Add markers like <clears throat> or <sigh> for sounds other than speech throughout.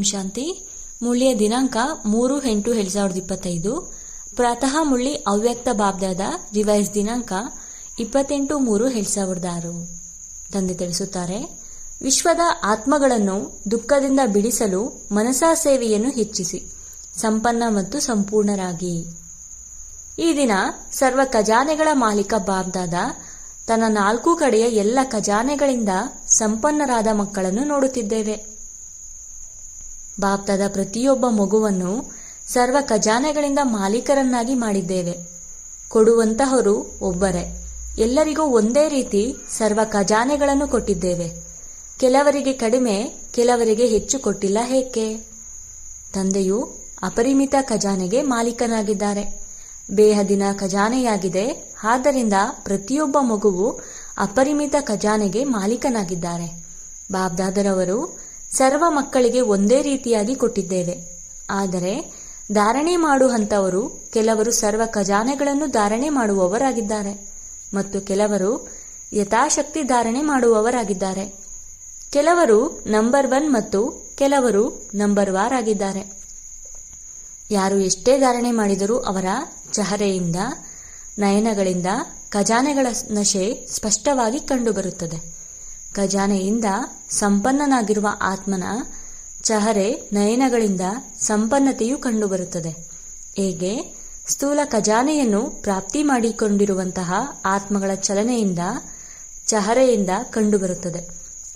ಓಂ ಶಾಂತಿ. ಮುಳ್ಳಿಯ ದಿನಾಂಕ ಮೂರು ಎಂಟು ಎರಡು ಸಾವಿರದ ಇಪ್ಪತ್ತೈದು. ಪ್ರಾತಃ ಮುಳ್ಳಿ ಅವ್ಯಕ್ತ ಬಾಬ್ದಾದ ರಿವೈಸ್ ದಿನಾಂಕ ಇಪ್ಪತ್ತೆಂಟು ಮೂರು ಎರಡು ಸಾವಿರದ ಆರು. ತಂದೆ ತಿಳಿಸುತ್ತಾರೆ, ವಿಶ್ವದ ಆತ್ಮಗಳನ್ನು ದುಃಖದಿಂದ ಬಿಡಿಸಲು ಮನಸಾ ಸೇವೆಯನ್ನು ಹೆಚ್ಚಿಸಿ, ಸಂಪನ್ನ ಮತ್ತು ಸಂಪೂರ್ಣರಾಗಿ. ಈ ದಿನ ಸರ್ವ ಖಜಾನೆಗಳ ಮಾಲೀಕ ಬಾಬ್ದಾದ ತನ್ನ ನಾಲ್ಕು ಕಡೆಯ ಎಲ್ಲ ಖಜಾನೆಗಳಿಂದ ಸಂಪನ್ನರಾದ ಮಕ್ಕಳನ್ನು ನೋಡುತ್ತಿದ್ದೇವೆ. ಬಾಪ್ದಾದ ಪ್ರತಿಯೊಬ್ಬ ಮಗುವನ್ನು ಸರ್ವ ಖಜಾನೆಗಳಿಂದ ಮಾಲೀಕರನ್ನಾಗಿ ಮಾಡಿದ್ದೇವೆ. ಕೊಡುವಂತಹವರು ಒಬ್ಬರೇ. ಎಲ್ಲರಿಗೂ ಒಂದೇ ರೀತಿ ಸರ್ವ ಖಜಾನೆಗಳನ್ನು ಕೊಟ್ಟಿದ್ದೇವೆ. ಕೆಲವರಿಗೆ ಕಡಿಮೆ, ಕೆಲವರಿಗೆ ಹೆಚ್ಚು ಕೊಟ್ಟಿಲ್ಲ ಏಕೆ? ತಂದೆಯು ಅಪರಿಮಿತ ಖಜಾನೆಗೆ ಮಾಲೀಕನಾಗಿದ್ದಾರೆ. ಬೇಹದಿನ ಖಜಾನೆಯಾಗಿದೆ. ಆದ್ದರಿಂದ ಪ್ರತಿಯೊಬ್ಬ ಮಗುವು ಅಪರಿಮಿತ ಖಜಾನೆಗೆ ಮಾಲೀಕನಾಗಿದ್ದಾರೆ. ಬಾಬ್ದಾದರವರು ಸರ್ವ ಮಕ್ಕಳಿಗೆ ಒಂದೇ ರೀತಿಯಾಗಿ ಕೊಟ್ಟಿದ್ದೇವೆ. ಆದರೆ, ಧಾರಣೆ ಮಾಡುವಂತವರು ಕೆಲವರು ಸರ್ವ ಖಜಾನೆಗಳನ್ನು ಧಾರಣೆ ಮಾಡುವವರಾಗಿದ್ದಾರೆ ಮತ್ತು ಕೆಲವರು ಯಥಾಶಕ್ತಿ ಧಾರಣೆ ಮಾಡುವವರಾಗಿದ್ದಾರೆ. ಕೆಲವರು ನಂಬರ್ ಒನ್ ಮತ್ತು ಕೆಲವರು ನಂಬರ್ ವಾರ್ ಆಗಿದ್ದಾರೆ. ಯಾರು ಎಷ್ಟೇ ಧಾರಣೆ ಮಾಡಿದರೂ ಅವರ ಚಹರೆಯಿಂದ, ನಯನಗಳಿಂದ ಖಜಾನೆಗಳ ನಶೆ ಸ್ಪಷ್ಟವಾಗಿ ಕಂಡುಬರುತ್ತದೆ. ಖಜಾನೆಯಿಂದ ಸಂಪನ್ನನಾಗಿರುವ ಆತ್ಮನ ಚಹರೆ ನಯನಗಳಿಂದ ಸಂಪನ್ನತೆಯು ಕಂಡುಬರುತ್ತದೆ. ಹೇಗೆ? ಸ್ಥೂಲ ಖಜಾನೆಯನ್ನು ಪ್ರಾಪ್ತಿ ಮಾಡಿಕೊಂಡಿರುವಂತಹ ಆತ್ಮಗಳ ಚಲನೆಯಿಂದ, ಚಹರೆಯಿಂದ ಕಂಡುಬರುತ್ತದೆ.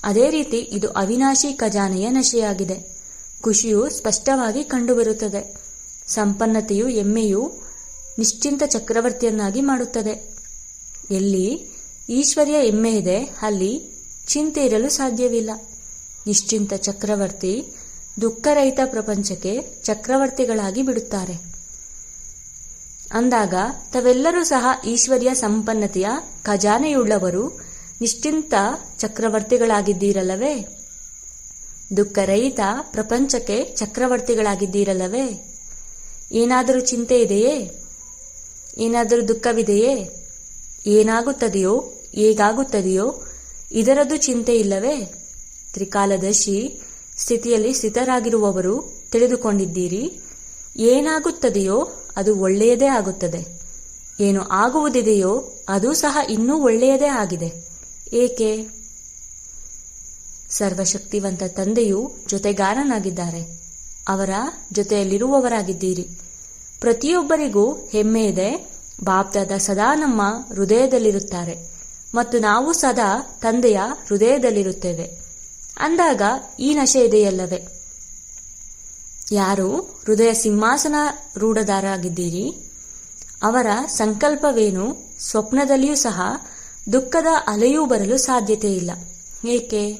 ಅದೇ ರೀತಿ ಇದು ಅವಿನಾಶಿ ಖಜಾನೆಯ ನಶೆಯಾಗಿದೆ. ಖುಷಿಯು ಸ್ಪಷ್ಟವಾಗಿ ಕಂಡುಬರುತ್ತದೆ. ಸಂಪನ್ನತೆಯು ಎಮ್ಮೆಯು ನಿಶ್ಚಿಂತ ಚಕ್ರವರ್ತಿಯನ್ನಾಗಿ ಮಾಡುತ್ತದೆ. ಎಲ್ಲಿ? ಈಶ್ವರ್ಯ ಎಮ್ಮೆ ಇದೆ. ಅಲ್ಲಿ ಚಿಂತೆ ಇರಲು ಸಾಧ್ಯವಿಲ್ಲ. ನಿಶ್ಚಿಂತ ಚಕ್ರವರ್ತಿ ದುಃಖರಹಿತ ಪ್ರಪಂಚಕ್ಕೆ ಚಕ್ರವರ್ತಿಗಳಾಗಿ ಬಿಡುತ್ತಾರೆ. ಅಂದಾಗ ತಾವೆಲ್ಲರೂ ಸಹ ಈಶ್ವರ್ಯ ಸಂಪನ್ನತೆಯ ಖಜಾನೆಯುಳ್ಳವರು, ನಿಶ್ಚಿಂತ ಚಕ್ರವರ್ತಿಗಳಾಗಿದ್ದೀರಲ್ಲವೇ? ದುಃಖರಹಿತ ಪ್ರಪಂಚಕ್ಕೆ ಚಕ್ರವರ್ತಿಗಳಾಗಿದ್ದೀರಲ್ಲವೇ? ಏನಾದರೂ ಚಿಂತೆ ಇದೆಯೇ? ಏನಾದರೂ ದುಃಖವಿದೆಯೇ? ಏನಾಗುತ್ತದೆಯೋ, ಹೇಗಾಗುತ್ತದೆಯೋ ಇದರದ್ದು ಚಿಂತೆ ಇಲ್ಲವೇ? ತ್ರಿಕಾಲದರ್ಶಿ ಸ್ಥಿತಿಯಲ್ಲಿ ಸ್ಥಿತರಾಗಿರುವವರು ತಿಳಿದುಕೊಂಡಿದ್ದೀರಿ. ಏನಾಗುತ್ತದೆಯೋ ಅದು ಒಳ್ಳೆಯದೇ ಆಗುತ್ತದೆ. ಏನು ಆಗುವುದಿದೆಯೋ ಅದು ಸಹ ಇನ್ನೂ ಒಳ್ಳೆಯದೇ ಆಗಿದೆ. ಏಕೆ? ಸರ್ವಶಕ್ತಿವಂತ ತಂದೆಯು ಜೊತೆಗಾರನಾಗಿದ್ದಾರೆ. ಅವರ ಜೊತೆಯಲ್ಲಿರುವವರಾಗಿದ್ದೀರಿ. ಪ್ರತಿಯೊಬ್ಬರಿಗೂ ಹೆಮ್ಮೆ ಇದೆ. ಸದಾ ನಮ್ಮ ಹೃದಯದಲ್ಲಿರುತ್ತಾರೆ. ಮತ್ತು ನಾವು ಸದಾ ತಂದೆಯ ಹೃದಯದಲ್ಲಿರುತ್ತೇವೆ. ಅಂದಾಗ ಈ ನಶೆ ಇದೆಯಲ್ಲವೇ? ಯಾರು ಹೃದಯ ಸಿಂಹಾಸನ ರೂಢದಾರಾಗಿದ್ದೀರಿ? ಅವರ ಸಂಕಲ್ಪವೇನು? ಸ್ವಪ್ನದಲ್ಲಿಯೂ ಸಹ ದುಃಖದ ಅಲೆಯೂ ಬರಲು ಸಾಧ್ಯತೆ ಇಲ್ಲ. ಏಕೆ?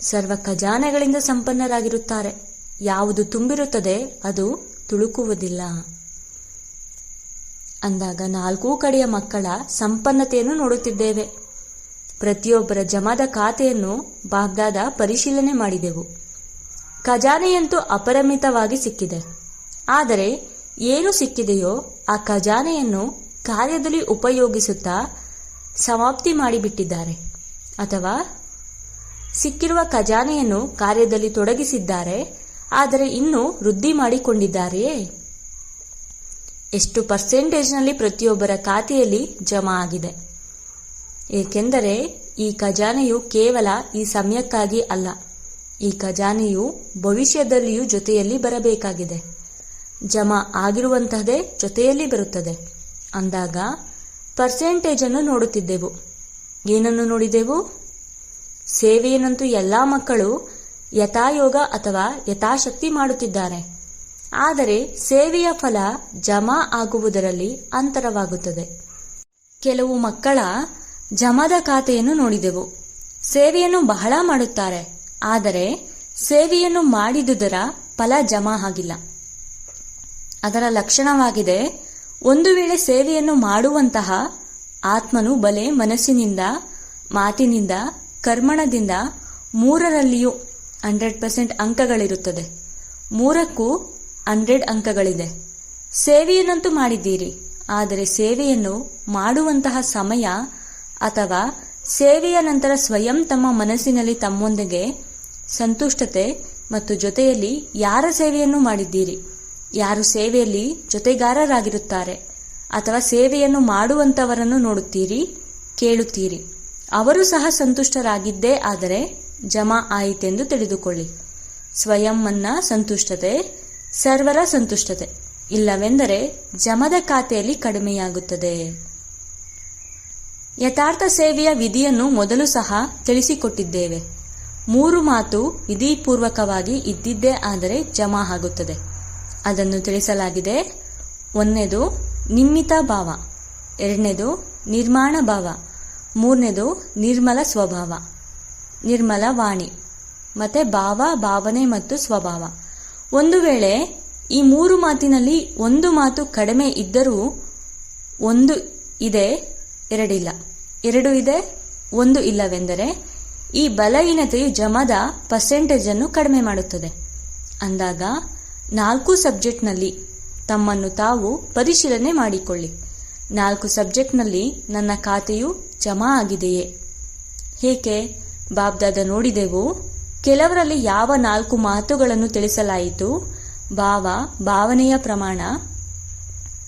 ಸರ್ವ ಖಜಾನೆಗಳಿಂದ ಸಂಪನ್ನರಾಗಿರುತ್ತಾರೆ. ಯಾವುದು ತುಂಬಿರುತ್ತದೆ ಅದು ತುಳುಕುವುದಿಲ್ಲ. ಅಂದಾಗ ನಾಲ್ಕೂ ಕಡೆಯ ಮಕ್ಕಳ ಸಂಪನ್ನತೆಯನ್ನು ನೋಡುತ್ತಿದ್ದೇವೆ. ಪ್ರತಿಯೊಬ್ಬರ ಜಮಾದ ಖಾತೆಯನ್ನು ಬಾಗ್ದಾದ ಪರಿಶೀಲನೆ ಮಾಡಿದೆವು. ಖಜಾನೆಯಂತೂ ಅಪರಿಮಿತವಾಗಿ ಸಿಕ್ಕಿದೆ. ಆದರೆ ಏನು ಸಿಕ್ಕಿದೆಯೋ ಆ ಖಜಾನೆಯನ್ನು ಕಾರ್ಯದಲ್ಲಿ ಉಪಯೋಗಿಸುತ್ತಾ ಸಮಾಪ್ತಿ ಮಾಡಿಬಿಟ್ಟಿದ್ದಾರೆ. ಅಥವಾ ಸಿಕ್ಕಿರುವ ಖಜಾನೆಯನ್ನು ಕಾರ್ಯದಲ್ಲಿ ತೊಡಗಿಸಿದ್ದಾರೆ, ಆದರೆ ಇನ್ನೂ ವೃದ್ಧಿ ಮಾಡಿಕೊಂಡಿದ್ದಾರೆಯೇ? ಎಷ್ಟು ಪರ್ಸೆಂಟೇಜ್ನಲ್ಲಿ ಪ್ರತಿಯೊಬ್ಬರ ಖಾತೆಯಲ್ಲಿ ಜಮಾ ಆಗಿದೆ. ಏಕೆಂದರೆ ಈ ಖಜಾನೆಯು ಕೇವಲ ಈ ಸಮಯಕ್ಕಾಗಿ ಅಲ್ಲ, ಈ ಖಜಾನೆಯು ಭವಿಷ್ಯದಲ್ಲಿಯೂ ಜೊತೆಯಲ್ಲಿ ಬರಬೇಕಾಗಿದೆ. ಜಮಾ ಆಗಿರುವಂತಹದೇ ಜೊತೆಯಲ್ಲಿ ಬರುತ್ತದೆ. ಅಂದಾಗ ಪರ್ಸೆಂಟೇಜನ್ನು ನೋಡುತ್ತಿದ್ದೆವು. ಏನನ್ನು ನೋಡಿದೆವು? ಸೇವೆಯನ್ನಂತೂ ಎಲ್ಲ ಮಕ್ಕಳು ಯಥಾಯೋಗ ಅಥವಾ ಯಥಾಶಕ್ತಿ ಮಾಡುತ್ತಿದ್ದಾರೆ. ಆದರೆ ಸೇವೆಯ ಫಲ ಜಮಾ ಆಗುವುದರಲ್ಲಿ ಅಂತರವಾಗುತ್ತದೆ. ಕೆಲವು ಮಕ್ಕಳ ಜಮಾದ ಖಾತೆಯನ್ನು ನೋಡಿದೆವು. ಸೇವೆಯನ್ನು ಬಹಳ ಮಾಡುತ್ತಾರೆ, ಆದರೆ ಸೇವೆಯನ್ನು ಮಾಡಿದುದರ ಫಲ ಜಮಾ ಆಗಿಲ್ಲ. ಅದರ ಲಕ್ಷಣವಾಗಿದೆ, ಒಂದು ವೇಳೆ ಸೇವೆಯನ್ನು ಮಾಡುವಂತಹ ಆತ್ಮನು ಬಲೆ ಮನಸ್ಸಿನಿಂದ, ಮಾತಿನಿಂದ, ಕರ್ಮಣದಿಂದ ಮೂರರಲ್ಲಿಯೂ ಹಂಡ್ರೆಡ್ ಪರ್ಸೆಂಟ್ ಅಂಕಗಳಿರುತ್ತದೆ. ಮೂರಕ್ಕೂ ಹಂಡ್ರೆಡ್ ಅಂಕಗಳಿದೆ. ಸೇವೆಯನ್ನಂತೂ ಮಾಡಿದ್ದೀರಿ, ಆದರೆ ಸೇವೆಯನ್ನು ಮಾಡುವಂತಹ ಸಮಯ ಅಥವಾ ಸೇವೆಯ ನಂತರ ಸ್ವಯಂ ತಮ್ಮ ಮನಸ್ಸಿನಲ್ಲಿ ತಮ್ಮೊಂದಿಗೆ ಸಂತುಷ್ಟತೆ ಮತ್ತು ಜೊತೆಯಲ್ಲಿ ಯಾರ ಸೇವೆಯನ್ನು ಮಾಡಿದ್ದೀರಿ, ಯಾರು ಸೇವೆಯಲ್ಲಿ ಜೊತೆಗಾರರಾಗಿರುತ್ತಾರೆ ಅಥವಾ ಸೇವೆಯನ್ನು ಮಾಡುವಂಥವರನ್ನು ನೋಡುತ್ತೀರಿ, ಕೇಳುತ್ತೀರಿ. ಅವರು ಸಹ ಸಂತುಷ್ಟರಾಗಿದ್ದೇ ಆದರೆ ಜಮಾ ಆಯಿತೆಂದು ತಿಳಿದುಕೊಳ್ಳಿ. ಸ್ವಯಂ ಸಂತುಷ್ಟತೆ ಸರ್ವರ ಸಂತುಷ್ಟತೆ. ಇಲ್ಲವೆಂದರೆ ಜಮದ ಖಾತೆಯಲ್ಲಿ ಕಡಿಮೆಯಾಗುತ್ತದೆ. ಯಥಾರ್ಥ ಸೇವೆಯ ವಿಧಿಯನ್ನು ಮೊದಲು ಸಹ ತಿಳಿಸಿಕೊಟ್ಟಿದ್ದೇವೆ. ಮೂರು ಮಾತು ವಿಧಿಪೂರ್ವಕವಾಗಿ ಇದ್ದಿದ್ದೇ ಆದರೆ ಜಮಾ ಆಗುತ್ತದೆ. ಅದನ್ನು ತಿಳಿಸಲಾಗಿದೆ. ಒಂದನೇದು, ನಿಮ್ಮಿತ ಭಾವ. ಎರಡನೇದು, ನಿರ್ಮಾಣ ಭಾವ. ಮೂರನೇದು, ನಿರ್ಮಲ ಸ್ವಭಾವ. ನಿರ್ಮಲ ವಾಣಿ. ಮತ್ತೆ ಭಾವ, ಭಾವನೆ ಮತ್ತು ಸ್ವಭಾವ. ಒಂದು ವೇಳೆ ಈ ಮೂರು ಮಾತಿನಲ್ಲಿ ಒಂದು ಮಾತು ಕಡಿಮೆ ಇದ್ದರೂ ಒಂದು ಇದೆ, ಎರಡಿಲ್ಲ. ಎರಡು ಇದೆ, ಒಂದು ಇಲ್ಲವೆಂದರೆ ಈ ಬಲಹೀನತೆಯು ಜಮದ ಪರ್ಸೆಂಟೇಜ್ ಅನ್ನು ಕಡಿಮೆ ಮಾಡುತ್ತದೆ. ಅಂದಾಗ ನಾಲ್ಕು ಸಬ್ಜೆಕ್ಟ್ನಲ್ಲಿ ತಮ್ಮನ್ನು ತಾವು ಪರಿಶೀಲನೆ ಮಾಡಿಕೊಳ್ಳಿ. ನಾಲ್ಕು ಸಬ್ಜೆಕ್ಟ್ನಲ್ಲಿ ನನ್ನ ಖಾತೆಯು ಜಮಾ ಆಗಿದೆಯೇ? ಹೇಗೆ ಬಾಬ್ದಾದ ನೋಡಿದೆವು ಕೆಲವರಲ್ಲಿ ಯಾವ ನಾಲ್ಕು ಮಾತುಗಳನ್ನು ತಿಳಿಸಲಾಯಿತು? ಭಾವ, ಭಾವನೆಯ ಪ್ರಮಾಣ.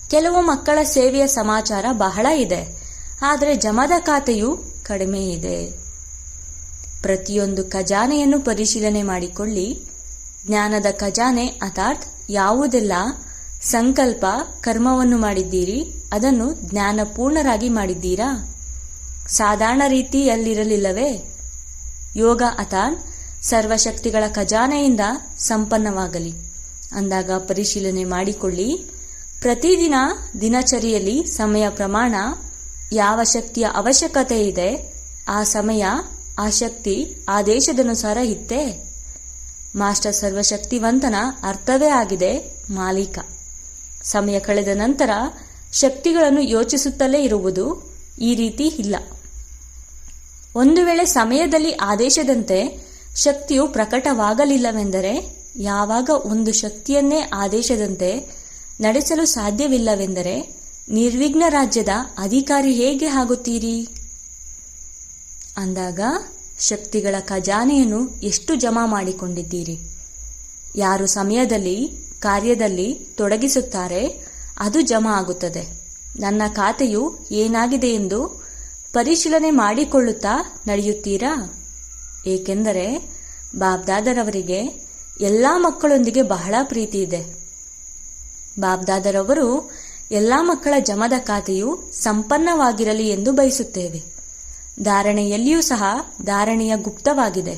ಕೆಲವು ಮಕ್ಕಳ ಸೇವೆಯ ಸಮಾಚಾರ ಬಹಳ ಇದೆ, ಆದರೆ ಜಮದ ಖಾತೆಯು ಕಡಿಮೆ ಇದೆ. ಪ್ರತಿಯೊಂದು ಖಜಾನೆಯನ್ನು ಪರಿಶೀಲನೆ ಮಾಡಿಕೊಳ್ಳಿ. ಜ್ಞಾನದ ಖಜಾನೆ ಅರ್ಥಾತ್ ಯಾವುದೆಲ್ಲ? ಸಂಕಲ್ಪ, ಕರ್ಮವನ್ನು ಮಾಡಿದ್ದೀರಿ, ಅದನ್ನು ಜ್ಞಾನಪೂರ್ಣರಾಗಿ ಮಾಡಿದ್ದೀರಾ? ಸಾಧಾರಣ ರೀತಿಯಲ್ಲಿರಲಿಲ್ಲವೇ? ಯೋಗ ಅಥಾನ್ ಸರ್ವಶಕ್ತಿಗಳ ಖಜಾನೆಯಿಂದ ಸಂಪನ್ನವಾಗಲಿ. ಅಂದಾಗ ಪರಿಶೀಲನೆ ಮಾಡಿಕೊಳ್ಳಿ. ಪ್ರತಿದಿನ ದಿನಚರಿಯಲ್ಲಿ ಸಮಯ ಪ್ರಮಾಣ, ಯಾವ ಶಕ್ತಿಯ ಅವಶ್ಯಕತೆ ಇದೆ, ಆ ಸಮಯ, ಆ ಶಕ್ತಿ, ಆ ದೇಶದನುಸಾರ ಇತ್ತೆ? ಮಾಸ್ಟರ್ ಸರ್ವಶಕ್ತಿವಂತನ ಅರ್ಥವೇ ಆಗಿದೆ, ಮಾಲೀಕ. ಸಮಯ ಕಳೆದ ನಂತರ ಶಕ್ತಿಗಳನ್ನು ಯೋಚಿಸುತ್ತಲೇ ಇರುವುದು ಈ ರೀತಿ ಇಲ್ಲ. ಒಂದು ವೇಳೆ ಸಮಯದಲ್ಲಿ ಆದೇಶದಂತೆ ಶಕ್ತಿಯು ಪ್ರಕಟವಾಗಲಿಲ್ಲವೆಂದರೆ ಯಾವಾಗ ಒಂದು ಶಕ್ತಿಯನ್ನೇ ಆದೇಶದಂತೆ ನಡೆಸಲು ಸಾಧ್ಯವಿಲ್ಲವೆಂದರೆ ನಿರ್ವಿಘ್ನ ರಾಜ್ಯದ ಅಧಿಕಾರಿ ಹೇಗೆ ಆಗುತ್ತೀರಿ? ಅಂದಾಗ, ಶಕ್ತಿಗಳ ಖಜಾನೆಯನ್ನು ಎಷ್ಟು ಜಮಾ ಮಾಡಿಕೊಂಡಿದ್ದೀರಿ? ಯಾರು ಸಮಯದಲ್ಲಿ, ಕಾರ್ಯದಲ್ಲಿ ತೊಡಗಿಸುತ್ತಾರೆ, ಅದು ಜಮಾ ಆಗುತ್ತದೆ. ನನ್ನ ಖಾತೆಯು ಏನಾಗಿದೆ ಎಂದು ಪರಿಶೀಲನೆ ಮಾಡಿಕೊಳ್ಳುತ್ತಾ ನಡೆಯುತ್ತೀರಾ? ಏಕೆಂದರೆ ಬಾಬ್ದಾದರವರಿಗೆ ಎಲ್ಲ ಮಕ್ಕಳೊಂದಿಗೆ ಬಹಳ ಪ್ರೀತಿ ಇದೆ. ಬಾಬ್ದಾದರವರು ಎಲ್ಲ ಮಕ್ಕಳ ಜಮದ ಖಾತೆಯು ಸಂಪನ್ನವಾಗಿರಲಿ ಎಂದು ಬಯಸುತ್ತೇವೆ. ಧಾರಣೆಯಲ್ಲಿಯೂ ಸಹ ಧಾರಣೆಯ ಗುಪ್ತವಾಗಿದೆ.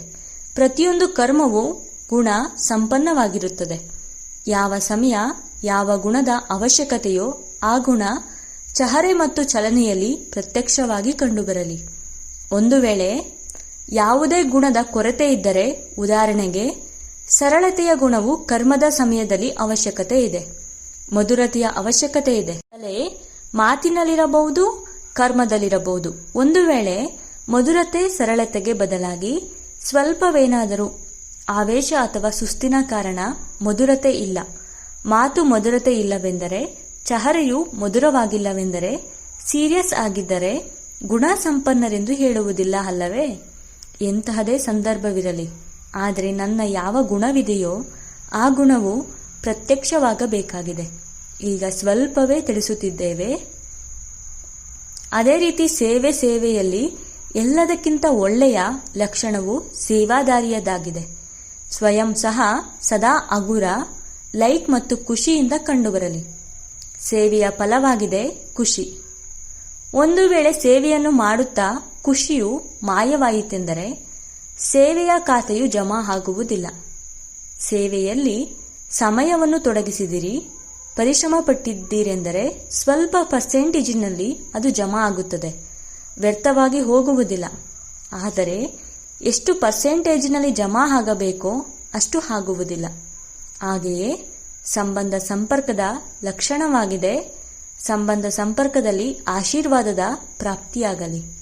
ಪ್ರತಿಯೊಂದು ಕರ್ಮವು ಗುಣ ಸಂಪನ್ನವಾಗಿರುತ್ತದೆ. ಯಾವ ಸಮಯ, ಯಾವ ಗುಣದ ಅವಶ್ಯಕತೆಯೋ ಆ ಗುಣ ಚಹರೆ ಮತ್ತು ಚಲನೆಯಲ್ಲಿ ಪ್ರತ್ಯಕ್ಷವಾಗಿ ಕಂಡುಬರಲಿ. ಒಂದು ವೇಳೆ ಯಾವುದೇ ಗುಣದ ಕೊರತೆ ಇದ್ದರೆ, ಉದಾಹರಣೆಗೆ, ಸರಳತೆಯ ಗುಣವು ಕರ್ಮದ ಸಮಯದಲ್ಲಿ ಅವಶ್ಯಕತೆ ಇದೆ. ಮಧುರತೆಯ ಅವಶ್ಯಕತೆ ಇದೆ. ಕಲೆ ಮಾತಿನಲ್ಲಿರಬಹುದು, ಕರ್ಮದಲ್ಲಿರಬಹುದು. ಒಂದು ವೇಳೆ ಮಧುರತೆ ಸರಳತೆಗೆ ಬದಲಾಗಿ ಸ್ವಲ್ಪವೇನಾದರೂ ಆವೇಶ ಅಥವಾ ಸುಸ್ತಿನ ಕಾರಣ ಮಧುರತೆ ಇಲ್ಲ. ಮಾತು ಮಧುರತೆ ಇಲ್ಲವೆಂದರೆ, ಚಹರೆಯು ಮಧುರವಾಗಿಲ್ಲವೆಂದರೆ, ಸೀರಿಯಸ್ ಆಗಿದ್ದರೆ ಗುಣ ಸಂಪನ್ನರೆಂದು ಹೇಳುವುದಿಲ್ಲ ಅಲ್ಲವೇ? ಎಂತಹದೇ ಸಂದರ್ಭವಿರಲಿ. ಆದರೆ ನನ್ನ ಯಾವ ಗುಣವಿದೆಯೋ ಆ ಗುಣವು ಪ್ರತ್ಯಕ್ಷವಾಗಬೇಕಾಗಿದೆ. ಈಗ ಸ್ವಲ್ಪವೇ ತಿಳಿಸುತ್ತಿದ್ದೇವೆ. ಅದೇ ರೀತಿ ಸೇವೆ ಸೇವೆಯಲ್ಲಿ ಎಲ್ಲದಕ್ಕಿಂತ ಒಳ್ಳೆಯ ಲಕ್ಷಣವು ಸೇವಾದಾರಿಯದಾಗಿದೆ. ಸ್ವಯಂ ಸಹ ಸದಾ ಅಗುರ, ಲೈಕ್ ಮತ್ತು ಖುಷಿಯಿಂದ ಕಂಡುಬರಲಿ. ಸೇವೆಯ ಫಲವಾಗಿದೆ ಖುಷಿ. ಒಂದು ವೇಳೆ ಸೇವೆಯನ್ನು ಮಾಡುತ್ತಾ ಖುಷಿಯು ಮಾಯವಾಯಿತೆಂದರೆ ಸೇವೆಯ ಖಾತೆಯು ಜಮಾ ಆಗುವುದಿಲ್ಲ. ಸೇವೆಯಲ್ಲಿ ಸಮಯವನ್ನು ತೊಡಗಿಸಿದಿರಿ ಪರಿಶ್ರಮ ಪಟ್ಟಿದ್ದೀರೆಂದರೆ ಸ್ವಲ್ಪ ಪರ್ಸೆಂಟೇಜಿನಲ್ಲಿ ಅದು ಜಮಾ ಆಗುತ್ತದೆ, ವ್ಯರ್ಥವಾಗಿ ಹೋಗುವುದಿಲ್ಲ. ಆದರೆ ಎಷ್ಟು ಪರ್ಸೆಂಟೇಜಿನಲ್ಲಿ ಜಮಾ ಆಗಬೇಕೋ ಅಷ್ಟು ಆಗುವುದಿಲ್ಲ. ಹಾಗೆಯೇ ಸಂಬಂಧ ಸಂಪರ್ಕದ ಲಕ್ಷಣವಾಗಿದೆ. ಸಂಬಂಧ ಸಂಪರ್ಕದಲ್ಲಿ ಆಶೀರ್ವಾದದ ಪ್ರಾಪ್ತಿಯಾಗಲಿ.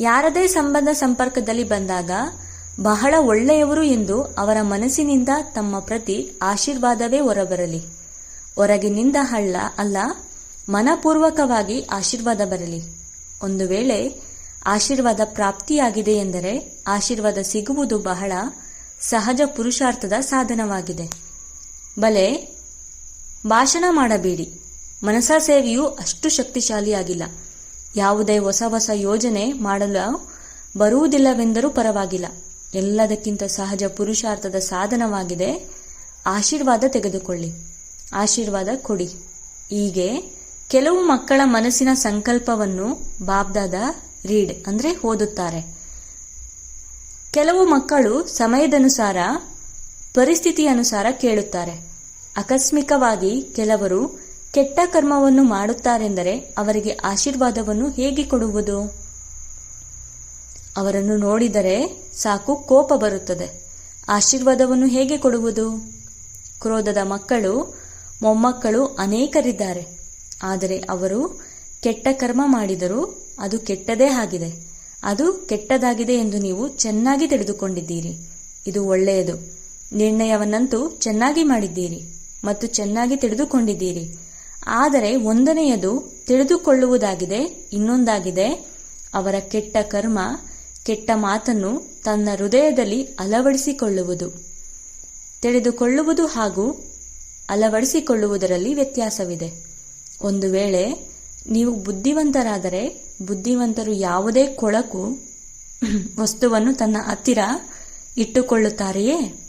ಯಾರದೇ ಸಂಬಂಧ ಸಂಪರ್ಕದಲ್ಲಿ ಬಂದಾಗ ಬಹಳ ಒಳ್ಳೆಯವರು ಎಂದು ಅವರ ಮನಸ್ಸಿನಿಂದ ತಮ್ಮ ಪ್ರತಿ ಆಶೀರ್ವಾದವೇ ಹೊರಬರಲಿ. ಹೊರಗಿನಿಂದ ಹಳ್ಳ ಅಲ್ಲ, ಮನಪೂರ್ವಕವಾಗಿ ಆಶೀರ್ವಾದ ಬರಲಿ. ಒಂದು ವೇಳೆ ಆಶೀರ್ವಾದ ಪ್ರಾಪ್ತಿಯಾಗಿದೆ ಎಂದರೆ ಆಶೀರ್ವಾದ ಸಿಗುವುದು ಬಹಳ ಸಹಜ ಪುರುಷಾರ್ಥದ ಸಾಧನವಾಗಿದೆ. ಬಲೆ, ಭಾಷಣ ಮಾಡಬೇಡಿ. ಮನಸಾ ಸೇವೆಯು ಅಷ್ಟು ಶಕ್ತಿಶಾಲಿಯಾಗಿಲ್ಲ. ಯಾವುದೇ ಹೊಸ ಹೊಸ ಯೋಜನೆ ಮಾಡಲು ಬರುವುದಿಲ್ಲವೆಂದರೂ ಪರವಾಗಿಲ್ಲ. ಎಲ್ಲದಕ್ಕಿಂತ ಸಹಜ ಪುರುಷಾರ್ಥದ ಸಾಧನವಾಗಿದೆ. ಆಶೀರ್ವಾದ ತೆಗೆದುಕೊಳ್ಳಿ. ಆಶೀರ್ವಾದ ಕೊಡಿ. ಹೀಗೆ ಕೆಲವು ಮಕ್ಕಳ ಮನಸ್ಸಿನ ಸಂಕಲ್ಪವನ್ನು ಬಾಬ್ದಾದ ರೀಡ್ ಅಂದರೆ ಓದುತ್ತಾರೆ. ಕೆಲವು ಮಕ್ಕಳು ಸಮಯದನುಸಾರ ಪರಿಸ್ಥಿತಿ ಅನುಸಾರ ಕೇಳುತ್ತಾರೆ. ಆಕಸ್ಮಿಕವಾಗಿ ಕೆಲವರು ಕೆಟ್ಟ ಕರ್ಮವನ್ನು ಮಾಡುತ್ತಾರೆಂದರೆ ಅವರಿಗೆ ಆಶೀರ್ವಾದವನ್ನು ಹೇಗೆ ಕೊಡುವುದು? ಅವರನ್ನು ನೋಡಿದರೆ ಸಾಕು ಕೋಪ ಬರುತ್ತದೆ. ಆಶೀರ್ವಾದವನ್ನು ಹೇಗೆ ಕೊಡುವುದು? ಕ್ರೋಧದ ಮಕ್ಕಳು, ಮೊಮ್ಮಕ್ಕಳು ಅನೇಕರಿದ್ದಾರೆ. ಆದರೆ ಅವರು ಕೆಟ್ಟ ಕರ್ಮ ಮಾಡಿದರೂ ಅದು ಕೆಟ್ಟದೇ ಆಗಿದೆ. ಅದು ಕೆಟ್ಟದಾಗಿದೆ ಎಂದು ನೀವು ಚೆನ್ನಾಗಿ ತಿಳಿದುಕೊಂಡಿದ್ದೀರಿ. ಇದು ಒಳ್ಳೆಯದು. ನಿರ್ಣಯವನ್ನಂತೂ ಚೆನ್ನಾಗಿ ಮಾಡಿದ್ದೀರಿ ಮತ್ತು ಚೆನ್ನಾಗಿ ತಿಳಿದುಕೊಂಡಿದ್ದೀರಿ. ಆದರೆ ಒಂದನೆಯದು ತಿಳಿದುಕೊಳ್ಳುವುದಾಗಿದೆ, ಇನ್ನೊಂದಾಗಿದೆ, ಅವರ ಕೆಟ್ಟ ಕರ್ಮ, ಕೆಟ್ಟ ಮಾತನ್ನು ತನ್ನ ಹೃದಯದಲ್ಲಿ ಅಳವಡಿಸಿಕೊಳ್ಳುವುದು. ತಿಳಿದುಕೊಳ್ಳುವುದು ಹಾಗೂ ಅಳವಡಿಸಿಕೊಳ್ಳುವುದರಲ್ಲಿ ವ್ಯತ್ಯಾಸವಿದೆ. ಒಂದು ವೇಳೆ ನೀವು ಬುದ್ಧಿವಂತರಾದರೆ, ಬುದ್ಧಿವಂತರು ಯಾವುದೇ ಕೊಳಕು <clears throat> ವಸ್ತುವನ್ನು ತನ್ನ ಹತ್ತಿರ ಇಟ್ಟುಕೊಳ್ಳುತ್ತಾರೆಯೇ?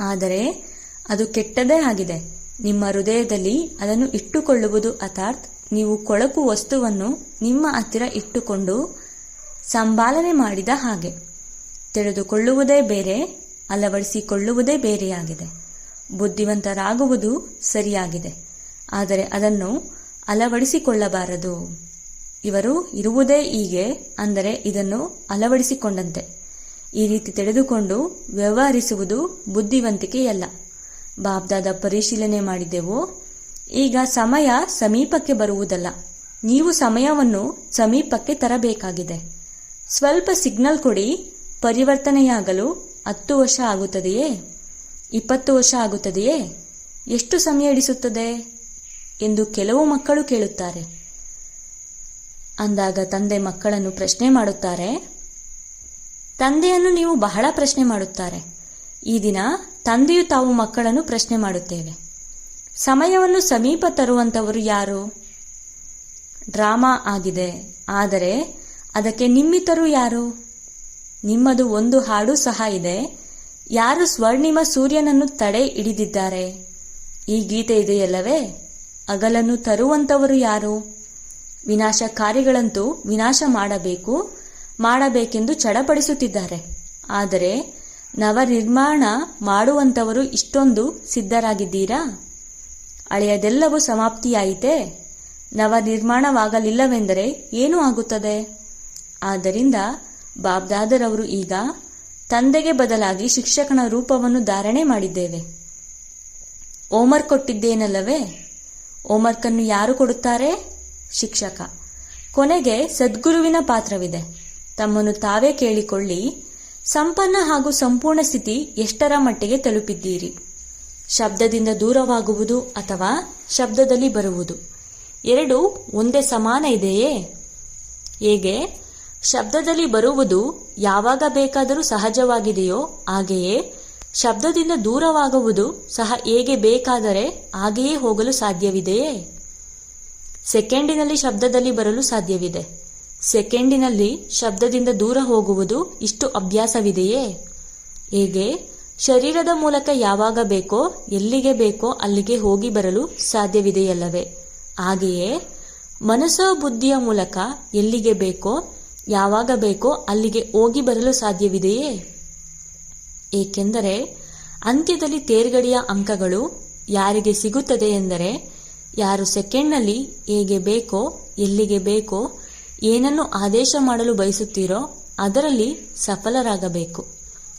ಆದರೆ ಅದು ಕೆಟ್ಟದೇ ಆಗಿದೆ. ನಿಮ್ಮ ಹೃದಯದಲ್ಲಿ ಅದನ್ನು ಇಟ್ಟುಕೊಳ್ಳುವುದು ಅರ್ಥಾತ್ ನೀವು ಕೊಳಕು ವಸ್ತುವನ್ನು ನಿಮ್ಮ ಹತ್ತಿರ ಇಟ್ಟುಕೊಂಡು ಸಂಭಾಲನೆ ಮಾಡಿದ ಹಾಗೆ. ತಿಳಿದುಕೊಳ್ಳುವುದೇ ಬೇರೆ, ಅಳವಡಿಸಿಕೊಳ್ಳುವುದೇ ಬೇರೆಯಾಗಿದೆ. ಬುದ್ಧಿವಂತರಾಗುವುದು ಸರಿಯಾಗಿದೆ. ಆದರೆ ಅದನ್ನು ಅಳವಡಿಸಿಕೊಳ್ಳಬಾರದು. ಇವರು ಇರುವುದೇ ಹೀಗೆ ಅಂದರೆ ಇದನ್ನು ಅಳವಡಿಸಿಕೊಂಡಂತೆ. ಈ ರೀತಿ ತಿಳಿದುಕೊಂಡು ವ್ಯವಹರಿಸುವುದು ಬುದ್ಧಿವಂತಿಕೆಯಲ್ಲ. ಬಾಬ್ದಾದ ಪರಿಶೀಲನೆ ಮಾಡಿದೆವು. ಈಗ ಸಮಯ ಸಮೀಪಕ್ಕೆ ಬರುವುದಲ್ಲ. ನೀವು ಸಮಯವನ್ನು ಸಮೀಪಕ್ಕೆ ತರಬೇಕಾಗಿದೆ. ಸ್ವಲ್ಪ ಸಿಗ್ನಲ್ ಕೊಡಿ. ಪರಿವರ್ತನೆಯಾಗಲು ಹತ್ತು ವರ್ಷ ಆಗುತ್ತದೆಯೇ? ಇಪ್ಪತ್ತು ವರ್ಷ ಆಗುತ್ತದೆಯೇ? ಎಷ್ಟು ಸಮಯ ಹಿಡಿಸುತ್ತದೆ? ಎಂದು ಕೆಲವು ಮಕ್ಕಳು ಕೇಳುತ್ತಾರೆ. ಅಂದಾಗ ತಂದೆ ಮಕ್ಕಳನ್ನು ಪ್ರಶ್ನೆ ಮಾಡುತ್ತಾರೆ. ತಂದೆಯನ್ನು ನೀವು ಬಹಳ ಪ್ರಶ್ನೆ ಮಾಡುತ್ತಾರೆ. ಈ ದಿನ ತಂದೆಯು ತಾವು ಮಕ್ಕಳನ್ನು ಪ್ರಶ್ನೆ ಮಾಡುತ್ತೇವೆ. ಸಮಯವನ್ನು ಸಮೀಪ ತರುವಂತವರು ಯಾರು? ಡ್ರಾಮಾ ಆಗಿದೆ. ಆದರೆ ಅದಕ್ಕೆ ನಿಮ್ಮಿತರು ಯಾರು? ನಿಮ್ಮದು ಒಂದು ಹಾಡು ಸಹ ಇದೆ. ಯಾರು ಸ್ವರ್ಣಿಮ ಸೂರ್ಯನನ್ನು ತಡೆ ಹಿಡಿದಿದ್ದಾರೆ? ಈ ಗೀತೆ ಇದೆಯಲ್ಲವೇ? ಅಗಲನ್ನು ತರುವಂತವರು ಯಾರು? ವಿನಾಶಕಾರಿಗಳಂತೂ ವಿನಾಶ ಮಾಡಬೇಕು, ಮಾಡಬೇಕೆಂದು ಚಡಪಡಿಸುತ್ತಿದ್ದಾರೆ. ಆದರೆ ನವನಿರ್ಮಾಣ ಮಾಡುವಂತವರು ಇಷ್ಟೊಂದು ಸಿದ್ಧರಾಗಿದ್ದೀರಾ? ಹಳೆಯದೆಲ್ಲವೂ ಸಮಾಪ್ತಿಯಾಯಿತೆ? ನವನಿರ್ಮಾಣವಾಗಲಿಲ್ಲವೆಂದರೆ ಏನು ಆಗುತ್ತದೆ? ಆದ್ದರಿಂದ ಬಾಬ್ದಾದರವರು ಈಗ ತಂದೆಗೆ ಬದಲಾಗಿ ಶಿಕ್ಷಕನ ರೂಪವನ್ನು ಧಾರಣೆ ಮಾಡಿದ್ದೇವೆ. ಓಮರ್ ಕೊಟ್ಟಿದ್ದೇನಲ್ಲವೇ? ಓಮರ್ಕನ್ನು ಯಾರು ಕೊಡುತ್ತಾರೆ? ಶಿಕ್ಷಕ. ಕೊನೆಗೆ ಸದ್ಗುರುವಿನ ಪಾತ್ರವಿದೆ. ತಮ್ಮನ್ನು ತಾವೇ ಕೇಳಿಕೊಳ್ಳಿ. ಸಂಪನ್ನ ಹಾಗೂ ಸಂಪೂರ್ಣ ಸ್ಥಿತಿ ಎಷ್ಟರ ಮಟ್ಟಿಗೆ ತಲುಪಿದ್ದೀರಿ? ಶಬ್ದದಿಂದ ದೂರವಾಗುವುದು ಅಥವಾ ಶಬ್ದದಲ್ಲಿ ಬರುವುದು? ಎರಡು ಒಂದೇ ಸಮಾನ ಇದೆಯೇ? ಹೇಗೆ? ಶಬ್ದದಲ್ಲಿ ಬರುವುದು ಯಾವಾಗ ಬೇಕಾದರೂ ಸಹಜವಾಗಿದೆಯೋ ಹಾಗೆಯೇ ಶಬ್ದದಿಂದ ದೂರವಾಗುವುದು ಸಹ ಹೇಗೆ ಬೇಕಾದರೆ ಹಾಗೆಯೇ ಹೋಗಲು ಸಾಧ್ಯವಿದೆಯೇ? ಸೆಕೆಂಡಿನಲ್ಲಿ ಶಬ್ದದಲ್ಲಿ ಬರಲು ಸಾಧ್ಯವಿದೆ. ಸೆಕೆಂಡಿನಲ್ಲಿ ಶಬ್ದದಿಂದ ದೂರ ಹೋಗುವುದು ಇಷ್ಟು ಅಭ್ಯಾಸವಿದೆಯೇ? ಹೇಗೆ? ಶರೀರದ ಮೂಲಕ ಯಾವಾಗ ಬೇಕೋ, ಎಲ್ಲಿಗೆ ಬೇಕೋ ಅಲ್ಲಿಗೆ ಹೋಗಿ ಬರಲು ಸಾಧ್ಯವಿದೆಯಲ್ಲವೇ? ಹಾಗೆಯೇ ಮನಸ್ಸೋ ಬುದ್ಧಿಯ ಮೂಲಕ ಎಲ್ಲಿಗೆ ಬೇಕೋ, ಯಾವಾಗ ಬೇಕೋ ಅಲ್ಲಿಗೆ ಹೋಗಿ ಬರಲು ಸಾಧ್ಯವಿದೆಯೇ? ಏಕೆಂದರೆ ಅಂತ್ಯದಲ್ಲಿ ತೇರ್ಗಡಿಯ ಅಂಕಗಳು ಯಾರಿಗೆ ಸಿಗುತ್ತದೆ ಎಂದರೆ, ಯಾರು ಸೆಕೆಂಡ್ನಲ್ಲಿ ಹೇಗೆ ಬೇಕೋ, ಎಲ್ಲಿಗೆ ಬೇಕೋ ಏನನ್ನು ಆದೇಶ ಮಾಡಲು ಬಯಸುತ್ತೀರೋ ಅದರಲ್ಲಿ ಸಫಲರಾಗಬೇಕು.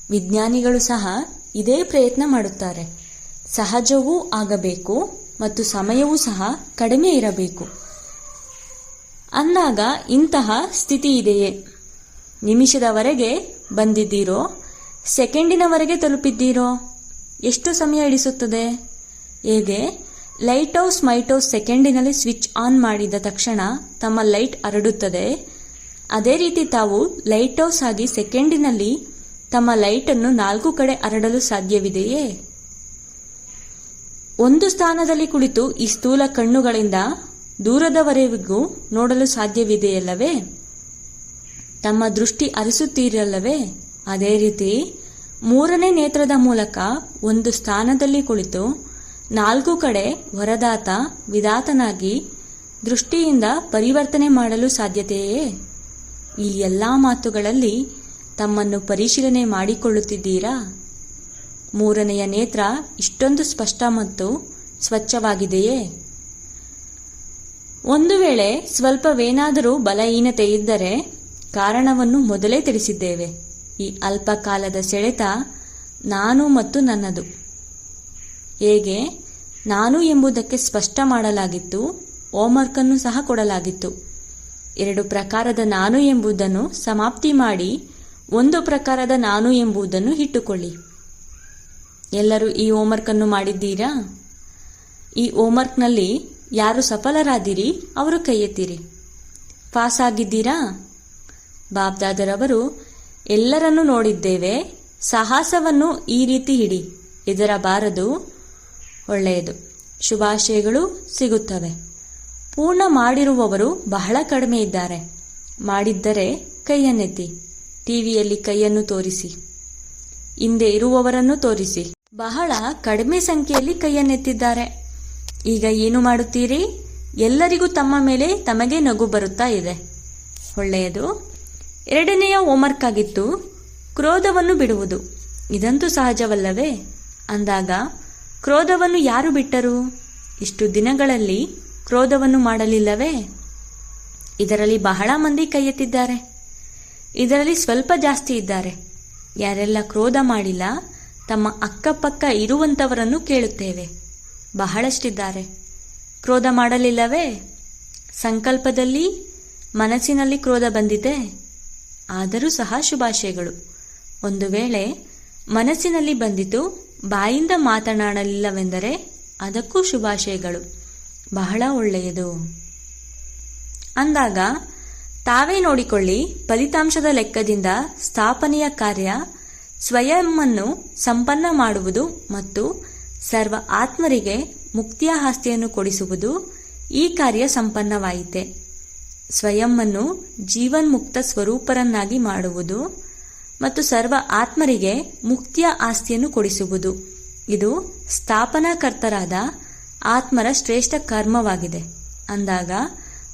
ವಿಜ್ಞಾನಿಗಳು ಸಹ ಇದೇ ಪ್ರಯತ್ನ ಮಾಡುತ್ತಾರೆ. ಸಹಜವೂ ಆಗಬೇಕು ಮತ್ತು ಸಮಯವೂ ಸಹ ಕಡಿಮೆ ಇರಬೇಕು. ಅಂದಾಗ ಇಂತಹ ಸ್ಥಿತಿ ಇದೆಯೇ? ನಿಮಿಷದವರೆಗೆ ಬಂದಿದ್ದೀರೋ? ಸೆಕೆಂಡಿನವರೆಗೆ ತಲುಪಿದ್ದೀರೋ? ಎಷ್ಟು ಸಮಯ ಹಿಡಿಸುತ್ತದೆ? ಹೇಗೆ? ಲೈಟ್ ಹೌಸ್ ಮೈಟ್ ಹೌಸ್ ಸೆಕೆಂಡಿನಲ್ಲಿ ಸ್ವಿಚ್ ಆನ್ ಮಾಡಿದ ತಕ್ಷಣ ತಮ್ಮ ಲೈಟ್ ಹರಡುತ್ತದೆ. ಅದೇ ರೀತಿ ತಾವು ಲೈಟ್ ಹೌಸ್ ಆಗಿ ಸೆಕೆಂಡಿನಲ್ಲಿ ತಮ್ಮ ಲೈಟನ್ನು ನಾಲ್ಕು ಕಡೆ ಹರಡಲು ಸಾಧ್ಯವಿದೆಯೇ? ಒಂದು ಸ್ಥಾನದಲ್ಲಿ ಕುಳಿತು ಈ ಸ್ಥೂಲ ಕಣ್ಣುಗಳಿಂದ ದೂರದವರೆಗೂ ನೋಡಲು ಸಾಧ್ಯವಿದೆಯಲ್ಲವೇ? ತಮ್ಮ ದೃಷ್ಟಿ ಹರಿಸುತ್ತೀರಲ್ಲವೇ ಅದೇ ರೀತಿ ಮೂರನೇ ನೇತ್ರದ ಮೂಲಕ ಒಂದು ಸ್ಥಾನದಲ್ಲಿ ಕುಳಿತು ನಾಲ್ಕು ಕಡೆ ವರದಾತ ವಿಧಾತನಾಗಿ ದೃಷ್ಟಿಯಿಂದ ಪರಿವರ್ತನೆ ಮಾಡಲು ಸಾಧ್ಯತೆಯೇ? ಈ ಎಲ್ಲ ಮಾತುಗಳಲ್ಲಿ ತಮ್ಮನ್ನು ಪರಿಶೀಲನೆ ಮಾಡಿಕೊಳ್ಳುತ್ತಿದ್ದೀರಾ? ಮೂರನೆಯ ನೇತ್ರ ಇಷ್ಟೊಂದು ಸ್ಪಷ್ಟ ಮತ್ತು ಸ್ವಚ್ಛವಾಗಿದೆಯೇ? ಒಂದು ವೇಳೆ ಸ್ವಲ್ಪವೇನಾದರೂ ಬಲಹೀನತೆ ಇದ್ದರೆ ಕಾರಣವನ್ನು ಮೊದಲೇ ತಿಳಿಸಿದ್ದೇವೆ. ಈ ಅಲ್ಪಕಾಲದ ಸೆಳೆತ ನಾನು ಮತ್ತು ನನ್ನದು. ಹೇಗೆ? ನಾನು ಎಂಬುದಕ್ಕೆ ಸ್ಪಷ್ಟ ಮಾಡಲಾಗಿತ್ತು ಹೋಮ್ವರ್ಕನ್ನು ಸಹ ಕೊಡಲಾಗಿತ್ತು. ಎರಡು ಪ್ರಕಾರದ ನಾನು ಎಂಬುದನ್ನು ಸಮಾಪ್ತಿ ಮಾಡಿ, ಒಂದು ಪ್ರಕಾರದ ನಾನು ಎಂಬುದನ್ನು ಇಟ್ಟುಕೊಳ್ಳಿ. ಎಲ್ಲರೂ ಈ ಹೋಮ್ವರ್ಕನ್ನು ಮಾಡಿದ್ದೀರಾ? ಈ ಹೋಮ್ವರ್ಕ್ನಲ್ಲಿ ಯಾರು ಸಫಲರಾದಿರಿ, ಅವರು ಕೈ ಎತ್ತಿರಿ ಪಾಸ್ ಆಗಿದ್ದೀರಾ ಬಾಬ್ದಾದರವರು ಎಲ್ಲರನ್ನೂ ನೋಡಿದ್ದೇವೆ, ಸಾಹಸವನ್ನು ಈ ರೀತಿ ಹಿಡಿ ಹೆದರಬಾರದು ಒಳ್ಳೆಯದು. ಶುಭಾಶಯಗಳು ಸಿಗುತ್ತವೆ. ಪೂರ್ಣ ಮಾಡಿರುವವರು ಬಹಳ ಕಡಿಮೆ ಇದ್ದಾರೆ. ಮಾಡಿದ್ದರೆ ಕೈಯನ್ನೆತ್ತಿ. ಟಿವಿಯಲ್ಲಿ ಕೈಯನ್ನು ತೋರಿಸಿ. ಹಿಂದೆ ಇರುವವರನ್ನು ತೋರಿಸಿ. ಬಹಳ ಕಡಿಮೆ ಸಂಖ್ಯೆಯಲ್ಲಿ ಕೈಯನ್ನೆತ್ತಿದ್ದಾರೆ. ಈಗ ಏನು ಮಾಡುತ್ತೀರಿ? ಎಲ್ಲರಿಗೂ ತಮ್ಮ ಮೇಲೆ ತಮಗೆ ನಗು ಬರುತ್ತಾ ಇದೆ. ಒಳ್ಳೆಯದು. ಎರಡನೆಯ ಹೋಮ್ವರ್ಕ್ ಆಗಿತ್ತು. ಕ್ರೋಧವನ್ನು ಬಿಡುವುದು. ಇದಂತೂ ಸಹಜವಲ್ಲವೇ? ಅಂದಾಗ ಕ್ರೋಧವನ್ನು ಯಾರು ಬಿಟ್ಟರು? ಇಷ್ಟು ದಿನಗಳಲ್ಲಿ ಕ್ರೋಧವನ್ನು ಮಾಡಲಿಲ್ಲವೇ? ಇದರಲ್ಲಿ ಬಹಳ ಮಂದಿ ಕೈ ಎತ್ತಿದ್ದಾರೆ ಇದರಲ್ಲಿ ಸ್ವಲ್ಪ ಜಾಸ್ತಿ ಇದ್ದಾರೆ. ಯಾರೆಲ್ಲ ಕ್ರೋಧ ಮಾಡಿಲ್ಲ, ತಮ್ಮ ಅಕ್ಕಪಕ್ಕ ಇರುವಂಥವರನ್ನು ಕೇಳುತ್ತೇವೆ. ಬಹಳಷ್ಟಿದ್ದಾರೆ. ಕ್ರೋಧ ಮಾಡಲಿಲ್ಲವೇ? ಸಂಕಲ್ಪದಲ್ಲಿ, ಮನಸ್ಸಿನಲ್ಲಿ ಕ್ರೋಧ ಬಂದಿದೆ. ಆದರೂ ಸಹ ಶುಭಾಶಯಗಳು. ಒಂದು ವೇಳೆ ಮನಸ್ಸಿನಲ್ಲಿ ಬಂದಿತು ಬಾಯಿಂದ ಮಾತನಾಡಲಿಲ್ಲವೆಂದರೆ ಅದಕ್ಕೂ ಶುಭಾಶಯಗಳು. ಬಹಳ ಒಳ್ಳೆಯದು. ಅಂದಾಗ, ತಾವೇ ನೋಡಿಕೊಳ್ಳಿ, ಫಲಿತಾಂಶದ ಲೆಕ್ಕದಿಂದ ಸ್ಥಾಪನೆಯ ಕಾರ್ಯ ಸ್ವಯಂವನ್ನು ಸಂಪನ್ನ ಮಾಡುವುದು ಮತ್ತು ಸರ್ವ ಆತ್ಮರಿಗೆ ಮುಕ್ತಿಯ ಆಸ್ತಿಯನ್ನು ಕೊಡಿಸುವುದು ಈ ಕಾರ್ಯ ಸಂಪನ್ನವಾಯಿತೆ. ಸ್ವಯಂವನ್ನು ಜೀವನ್ಮುಕ್ತ ಸ್ವರೂಪರನ್ನಾಗಿ ಮಾಡುವುದು ಮತ್ತು ಸರ್ವ ಆತ್ಮರಿಗೆ ಮುಕ್ತಿಯ ಆಸ್ತಿಯನ್ನು ಕೊಡಿಸುವುದು. ಇದು ಸ್ಥಾಪನಾಕರ್ತರಾದ ಆತ್ಮರ ಶ್ರೇಷ್ಠ ಕರ್ಮವಾಗಿದೆ. ಅಂದಾಗ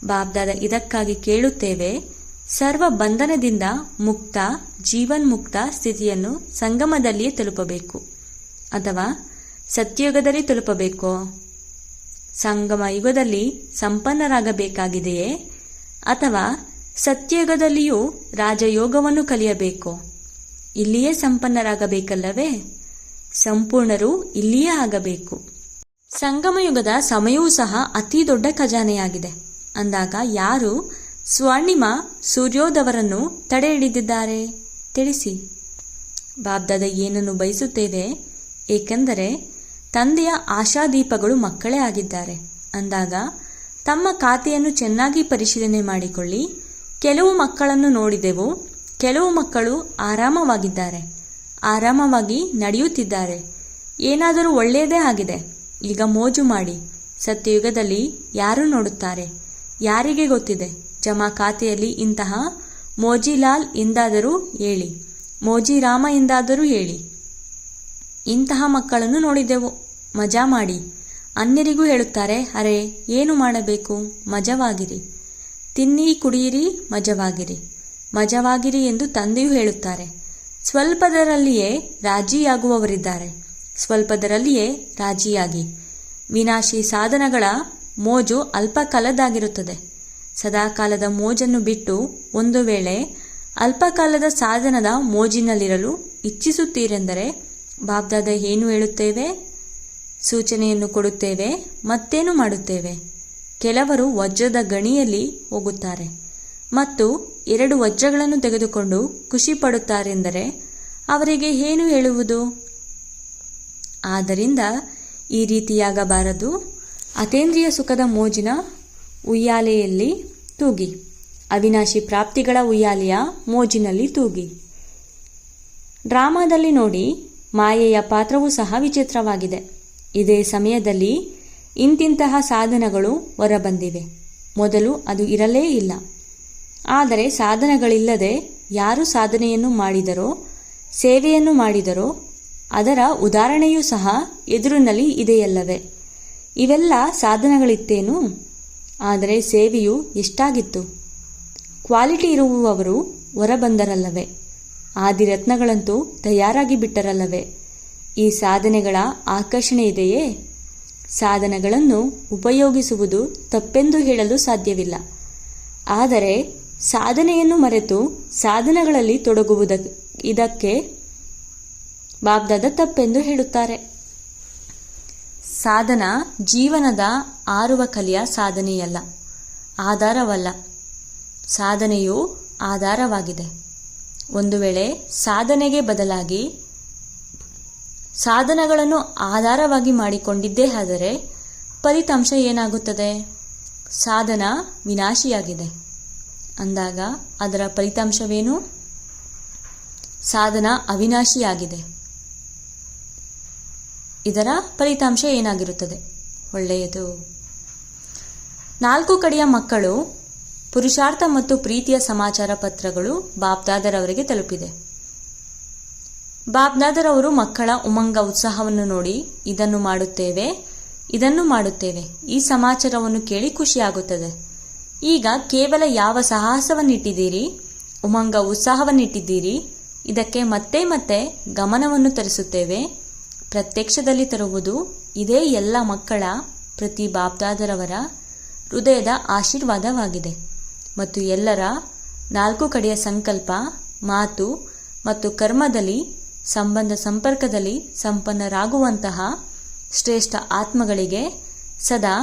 ಬಾಬ್ದಾದ ಇದಕ್ಕಾಗಿ ಕೇಳುತ್ತೇವೆ, ಸರ್ವ ಬಂಧನದಿಂದ ಮುಕ್ತ, ಜೀವನ್ಮುಕ್ತ ಸ್ಥಿತಿಯನ್ನು ಸಂಗಮದಲ್ಲಿಯೇ ತಲುಪಬೇಕು. ಅಥವಾ ಸತ್ಯಯುಗದಲ್ಲಿ ತಲುಪಬೇಕೋ? ಸಂಗಮ ಯುಗದಲ್ಲಿ ಸಂಪನ್ನರಾಗಬೇಕಾಗಿದೆಯೇ? ಅಥವಾ ಸತ್ಯಯುಗದಲ್ಲಿಯೂ ರಾಜಯೋಗವನ್ನು ಕಲಿಯಬೇಕು. ಇಲ್ಲಿಯೇ ಸಂಪನ್ನರಾಗಬೇಕಲ್ಲವೇ? ಸಂಪೂರ್ಣರು ಇಲ್ಲಿಯೇ ಆಗಬೇಕು. ಸಂಗಮಯುಗದ ಸಮಯವೂ ಸಹ ಅತಿ ದೊಡ್ಡ ಖಜಾನೆಯಾಗಿದೆ. ಅಂದಾಗ ಯಾರು ಸ್ವರ್ಣಿಮ ಸೂರ್ಯೋದವರನ್ನು ತಡೆ ಹಿಡಿದಿದ್ದಾರೆ? ತಿಳಿಸಿ. ಬಾಬ್ದಾದ ಏನನ್ನು ಬಯಸುತ್ತೇವೆ? ಏಕೆಂದರೆ ತಂದೆಯ ಆಶಾದೀಪಗಳು ಮಕ್ಕಳೇ ಆಗಿದ್ದಾರೆ. ಅಂದಾಗ ತಮ್ಮ ಖಾತೆಯನ್ನು ಚೆನ್ನಾಗಿ ಪರಿಶೀಲನೆ ಮಾಡಿಕೊಳ್ಳಿ. ಕೆಲವು ಮಕ್ಕಳನ್ನು ನೋಡಿದೆವು. ಕೆಲವು ಮಕ್ಕಳು ಆರಾಮವಾಗಿದ್ದಾರೆ. ಆರಾಮವಾಗಿ ನಡೆಯುತ್ತಿದ್ದಾರೆ. ಏನಾದರೂ ಒಳ್ಳೆಯದೇ ಆಗಿದೆ. ಈಗ ಮೋಜು ಮಾಡಿ. ಸತ್ಯಯುಗದಲ್ಲಿ ಯಾರು ನೋಡುತ್ತಾರೆ? ಯಾರಿಗೆ ಗೊತ್ತಿದೆ? ಜಮಾ ಖಾತೆಯಲ್ಲಿ ಇಂತಹ ಮೋಜಿಲಾಲ್ ಎಂದಾದರೂ ಹೇಳಿ. ಮೋಜಿರಾಮ ಎಂದಾದರೂ ಹೇಳಿ. ಇಂತಹ ಮಕ್ಕಳನ್ನು ನೋಡಿದೆವು. ಮಜಾ ಮಾಡಿ. ಅನ್ಯರಿಗೂ ಹೇಳುತ್ತಾರೆ, ಅರೆ, ಏನು ಮಾಡಬೇಕು? ಮಜವಾಗಿರಿ. ತಿನ್ನಿ ಕುಡಿಯಿರಿ ಮಜವಾಗಿರಿ. ಮಜವಾಗಿರಿ ಎಂದು ತಂದೆಯು ಹೇಳುತ್ತಾರೆ. ಸ್ವಲ್ಪದರಲ್ಲಿಯೇ ರಾಜಿಯಾಗುವವರಿದ್ದಾರೆ. ಸ್ವಲ್ಪದರಲ್ಲಿಯೇ ರಾಜಿಯಾಗಿ. ವಿನಾಶಿ ಸಾಧನಗಳ ಮೋಜು ಅಲ್ಪಕಾಲದಾಗಿರುತ್ತದೆ ಸದಾಕಾಲದ ಮೋಜನ್ನು ಬಿಟ್ಟು ಒಂದು ವೇಳೆ ಅಲ್ಪಕಾಲದ ಸಾಧನದ ಮೋಜಿನಲ್ಲಿರಲು ಇಚ್ಛಿಸುತ್ತೀರೆಂದರೆ ಬಾಬ್ದಾದ ಏನು ಹೇಳುತ್ತೇವೆ? ಸೂಚನೆಯನ್ನು ಕೊಡುತ್ತೇವೆ, ಮತ್ತೇನು ಮಾಡುತ್ತೇವೆ? ಕೆಲವರು ವಜ್ರದ ಗಣಿಯಲ್ಲಿ ಹೋಗುತ್ತಾರೆ ಮತ್ತು ಎರಡು ವಜ್ರಗಳನ್ನು ತೆಗೆದುಕೊಂಡು ಖುಷಿ ಪಡುತ್ತಾರೆಂದರೆ ಅವರಿಗೆ ಏನು ಹೇಳುವುದು? ಆದ್ದರಿಂದ ಈ ರೀತಿಯಾಗಬಾರದು. ಅತೇಂದ್ರಿಯ ಸುಖದ ಮೋಜಿನ ಉಯ್ಯಾಲೆಯಲ್ಲಿ ತೂಗಿ. ಅವಿನಾಶಿ ಪ್ರಾಪ್ತಿಗಳ ಉಯ್ಯಾಲೆಯ ಮೋಜಿನಲ್ಲಿ ತೂಗಿ. ಡ್ರಾಮಾದಲ್ಲಿ ನೋಡಿ, ಮಾಯೆಯ ಪಾತ್ರವೂ ಸಹ ವಿಚಿತ್ರವಾಗಿದೆ. ಇದೇ ಸಮಯದಲ್ಲಿ ಇಂತಿಂತಹ ಸಾಧನಗಳು ಹೊರಬಂದಿವೆ. ಮೊದಲು ಅದು ಇರಲೇ ಇಲ್ಲ. ಆದರೆ ಸಾಧನಗಳಿಲ್ಲದೆ ಯಾರು ಸಾಧನೆಯನ್ನು ಮಾಡಿದರೋ, ಸೇವೆಯನ್ನು ಮಾಡಿದರೋ, ಅದರ ಉದಾಹರಣೆಯೂ ಸಹ ಎದುರಿನಲ್ಲಿ ಇದೆಯಲ್ಲವೇ. ಇವೆಲ್ಲ ಸಾಧನಗಳಿತ್ತೇನು? ಆದರೆ ಸೇವೆಯು ಎಷ್ಟಾಗಿತ್ತು? ಕ್ವಾಲಿಟಿ ಇರುವವರು ಹೊರಬಂದರಲ್ಲವೇ? ಆದಿರತ್ನಗಳಂತೂ ತಯಾರಾಗಿ ಬಿಟ್ಟರಲ್ಲವೇ? ಈ ಸಾಧನೆಗಳ ಆಕರ್ಷಣೆ ಇದೆಯೇ? ಸಾಧನಗಳನ್ನು ಉಪಯೋಗಿಸುವುದು ತಪ್ಪೆಂದು ಹೇಳಲು ಸಾಧ್ಯವಿಲ್ಲ. ಆದರೆ ಸಾಧನೆಯನ್ನು ಮರೆತು ಸಾಧನಗಳಲ್ಲಿ ತೊಡಗುವುದ ಇದಕ್ಕೆ ಬಾಗ್ದಾದ ತಪ್ಪೆಂದು ಹೇಳುತ್ತಾರೆ. ಸಾಧನ ಜೀವನದ ಆರುವ ಕಲಿಯ ಸಾಧನೆಯಲ್ಲ, ಆಧಾರವಲ್ಲ. ಸಾಧನೆಯು ಆಧಾರವಾಗಿದೆ. ಒಂದು ವೇಳೆ ಸಾಧನೆಗೆ ಬದಲಾಗಿ ಸಾಧನಗಳನ್ನು ಆಧಾರವಾಗಿ ಮಾಡಿಕೊಂಡಿದ್ದೇ ಆದರೆ ಫಲಿತಾಂಶ ಏನಾಗುತ್ತದೆ? ಸಾಧನ ವಿನಾಶಿಯಾಗಿದೆ. ಅಂದಾಗ ಅದರ ಫಲಿತಾಂಶವೇನು? ಸಾಧನ ಅವಿನಾಶಿಯಾಗಿದೆ. ಇದರ ಫಲಿತಾಂಶ ಏನಾಗಿರುತ್ತದೆ? ಒಳ್ಳೆಯದು. ನಾಲ್ಕು ಕಡೆಯ ಮಕ್ಕಳು ಪುರುಷಾರ್ಥ ಮತ್ತು ಪ್ರೀತಿಯ ಸಮಾಚಾರ ಪತ್ರಗಳು ಬಾಬ್ದಾದರವರಿಗೆ ತಲುಪಿದೆ. ಬಾಬ್ದಾದರವರು ಮಕ್ಕಳ ಉಮಂಗ ಉತ್ಸಾಹವನ್ನು ನೋಡಿ ಇದನ್ನು ಮಾಡುತ್ತೇವೆ ಇದನ್ನು ಮಾಡುತ್ತೇವೆ. ಈ ಸಮಾಚಾರವನ್ನು ಕೇಳಿ ಖುಷಿಯಾಗುತ್ತದೆ. ಈಗ ಕೇವಲ ಯಾವ ಸಾಹಸವನ್ನಿಟ್ಟಿದ್ದೀರಿ, ಉಮಂಗ ಉತ್ಸಾಹವನ್ನಿಟ್ಟಿದ್ದೀರಿ, ಇದಕ್ಕೆ ಮತ್ತೆ ಮತ್ತೆ ಗಮನವನ್ನು ತರಿಸುತ್ತೇವೆ. ಪ್ರತ್ಯಕ್ಷದಲ್ಲಿ ತರುವುದು ಇದೇ ಎಲ್ಲ ಮಕ್ಕಳ ಪ್ರತಿ ಬಾಬ್ದಾದರವರ ಹೃದಯದ ಆಶೀರ್ವಾದವಾಗಿದೆ. ಮತ್ತು ಎಲ್ಲರ ನಾಲ್ಕು ಕಡೆಯ ಸಂಕಲ್ಪ, ಮಾತು ಮತ್ತು ಕರ್ಮದಲ್ಲಿ ಸಂಬಂಧ ಸಂಪರ್ಕದಲ್ಲಿ ಸಂಪನ್ನರಾಗುವಂತಹ ಶ್ರೇಷ್ಠ ಆತ್ಮಗಳಿಗೆ ಸದಾ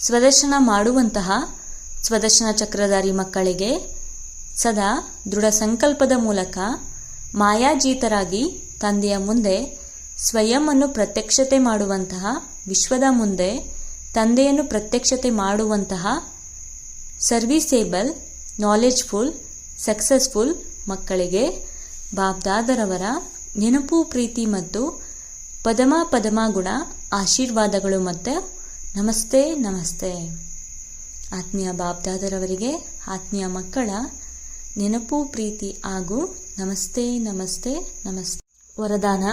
ಸ್ವದರ್ಶನ ಮಾಡುವಂತಹ ಸ್ವದರ್ಶನ ಚಕ್ರಧಾರಿ ಮಕ್ಕಳಿಗೆ ಸದಾ ದೃಢ ಸಂಕಲ್ಪದ ಮೂಲಕ ಮಾಯಾಜೀತರಾಗಿ ತಂದೆಯ ಮುಂದೆ ಸ್ವಯಂವನ್ನು ಪ್ರತ್ಯಕ್ಷತೆ ಮಾಡುವಂತಹ ವಿಶ್ವದ ಮುಂದೆ ತಂದೆಯನ್ನು ಪ್ರತ್ಯಕ್ಷತೆ ಮಾಡುವಂತಹ ಸರ್ವಿಸೇಬಲ್ ನಾಲೆಜ್ಫುಲ್ ಸಕ್ಸಸ್ಫುಲ್ ಮಕ್ಕಳಿಗೆ ಬಾಬ್ದಾದರವರ ನೆನಪು, ಪ್ರೀತಿ ಮತ್ತು ಪದಮ ಪದಮ ಗುಣ ಆಶೀರ್ವಾದಗಳು ಮತ್ತು ನಮಸ್ತೆ ನಮಸ್ತೆ. ಆತ್ಮೀಯ ಬಾಬ್ದಾದರವರಿಗೆ ಆತ್ಮೀಯ ಮಕ್ಕಳ ನೆನಪು, ಪ್ರೀತಿ ಹಾಗೂ ನಮಸ್ತೆ ನಮಸ್ತೆ ನಮಸ್ತೆ. ವರದಾನ,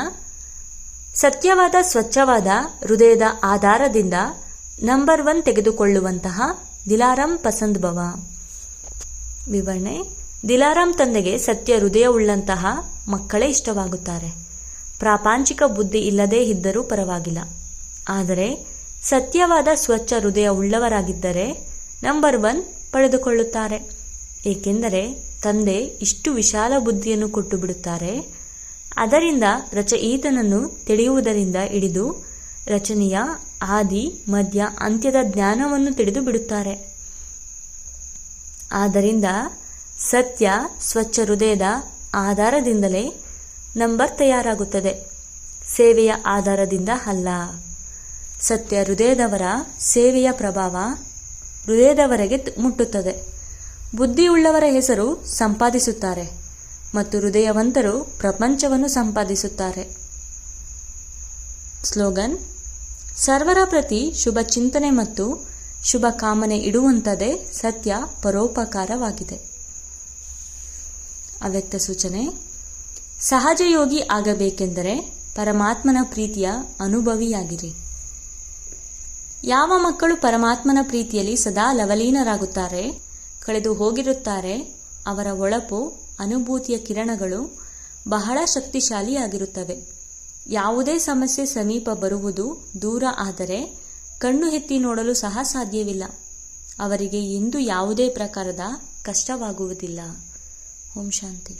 ಸತ್ಯವಾದ, ಸ್ವಚ್ಛವಾದ, ಹೃದಯದ ಆಧಾರದಿಂದ ನಂಬರ್ ಒನ್ ತೆಗೆದುಕೊಳ್ಳುವಂತಹ ದಿಲಾರಂ ಪಸಂದ್ ಭವ. ವಿವರಣೆ ದಿಲಾರಾಮ್ ತಂದೆಗೆ ಸತ್ಯ ಹೃದಯವುಳ್ಳಂತಹ ಮಕ್ಕಳೇ ಇಷ್ಟವಾಗುತ್ತಾರೆ. ಪ್ರಾಪಾಂಚಿಕ ಬುದ್ಧಿ ಇಲ್ಲದೇ ಇದ್ದರೂ ಪರವಾಗಿಲ್ಲ. ಆದರೆ ಸತ್ಯವಾದ ಸ್ವಚ್ಛ ಹೃದಯ ಉಳ್ಳವರಾಗಿದ್ದರೆ ನಂಬರ್ ಒನ್ ಪಡೆದುಕೊಳ್ಳುತ್ತಾರೆ. ಏಕೆಂದರೆ ತಂದೆ ಇಷ್ಟು ವಿಶಾಲ ಬುದ್ಧಿಯನ್ನು ಕೊಟ್ಟು ಬಿಡುತ್ತಾರೆ ಅದರಿಂದ ರಚಯಿತನನ್ನು ತಿಳಿಯುವುದರಿಂದ ಹಿಡಿದು ರಚನೆಯ ಆದಿ, ಮಧ್ಯ, ಅಂತ್ಯದ ಜ್ಞಾನವನ್ನು ತಿಳಿದು ಬಿಡುತ್ತಾರೆ ಆದ್ದರಿಂದ ಸತ್ಯ ಸ್ವಚ್ಛ ಹೃದಯದ ಆಧಾರದಿಂದಲೇ ನಂಬರ್ ತಯಾರಾಗುತ್ತದೆ. ಸೇವೆಯ ಆಧಾರದಿಂದ ಅಲ್ಲ. ಸತ್ಯ ಹೃದಯದವರ ಸೇವೆಯ ಪ್ರಭಾವ ಹೃದಯದವರೆಗೆ ಮುಟ್ಟುತ್ತದೆ. ಬುದ್ಧಿಯುಳ್ಳವರ ಹೆಸರು ಸಂಪಾದಿಸುತ್ತಾರೆ ಮತ್ತು ಹೃದಯವಂತರು ಪ್ರಪಂಚವನ್ನು ಸಂಪಾದಿಸುತ್ತಾರೆ. ಸ್ಲೋಗನ್, ಸರ್ವರ ಪ್ರತಿ ಶುಭ ಚಿಂತನೆ ಮತ್ತು ಶುಭ ಕಾಮನೆ ಇಡುವಂಥದ್ದೇ ಸತ್ಯ ಪರೋಪಕಾರವಾಗಿದೆ. ಅವ್ಯಕ್ತ ಸೂಚನೆ. ಸಹಜಯೋಗಿ ಆಗಬೇಕೆಂದರೆ ಪರಮಾತ್ಮನ ಪ್ರೀತಿಯ ಅನುಭವಿಯಾಗಿರಿ. ಯಾವ ಮಕ್ಕಳು ಪರಮಾತ್ಮನ ಪ್ರೀತಿಯಲ್ಲಿ ಸದಾ ಲವಲೀನರಾಗುತ್ತಾರೆ, ಕಳೆದು ಹೋಗಿರುತ್ತಾರೆ, ಅವರ ಒಳಪು ಅನುಭೂತಿಯ ಕಿರಣಗಳು ಬಹಳ ಶಕ್ತಿಶಾಲಿಯಾಗಿರುತ್ತವೆ. ಯಾವುದೇ ಸಮಸ್ಯೆ ಸಮೀಪ ಬರುವುದು ದೂರ ಆದರೆ ಕಣ್ಣು ಎತ್ತಿ ನೋಡಲು ಸಹ ಸಾಧ್ಯವಿಲ್ಲ. ಅವರಿಗೆ ಇಂದು ಯಾವುದೇ ಪ್ರಕಾರದ ಕಷ್ಟವಾಗುವುದಿಲ್ಲ. ಓಂ ಶಾಂತಿ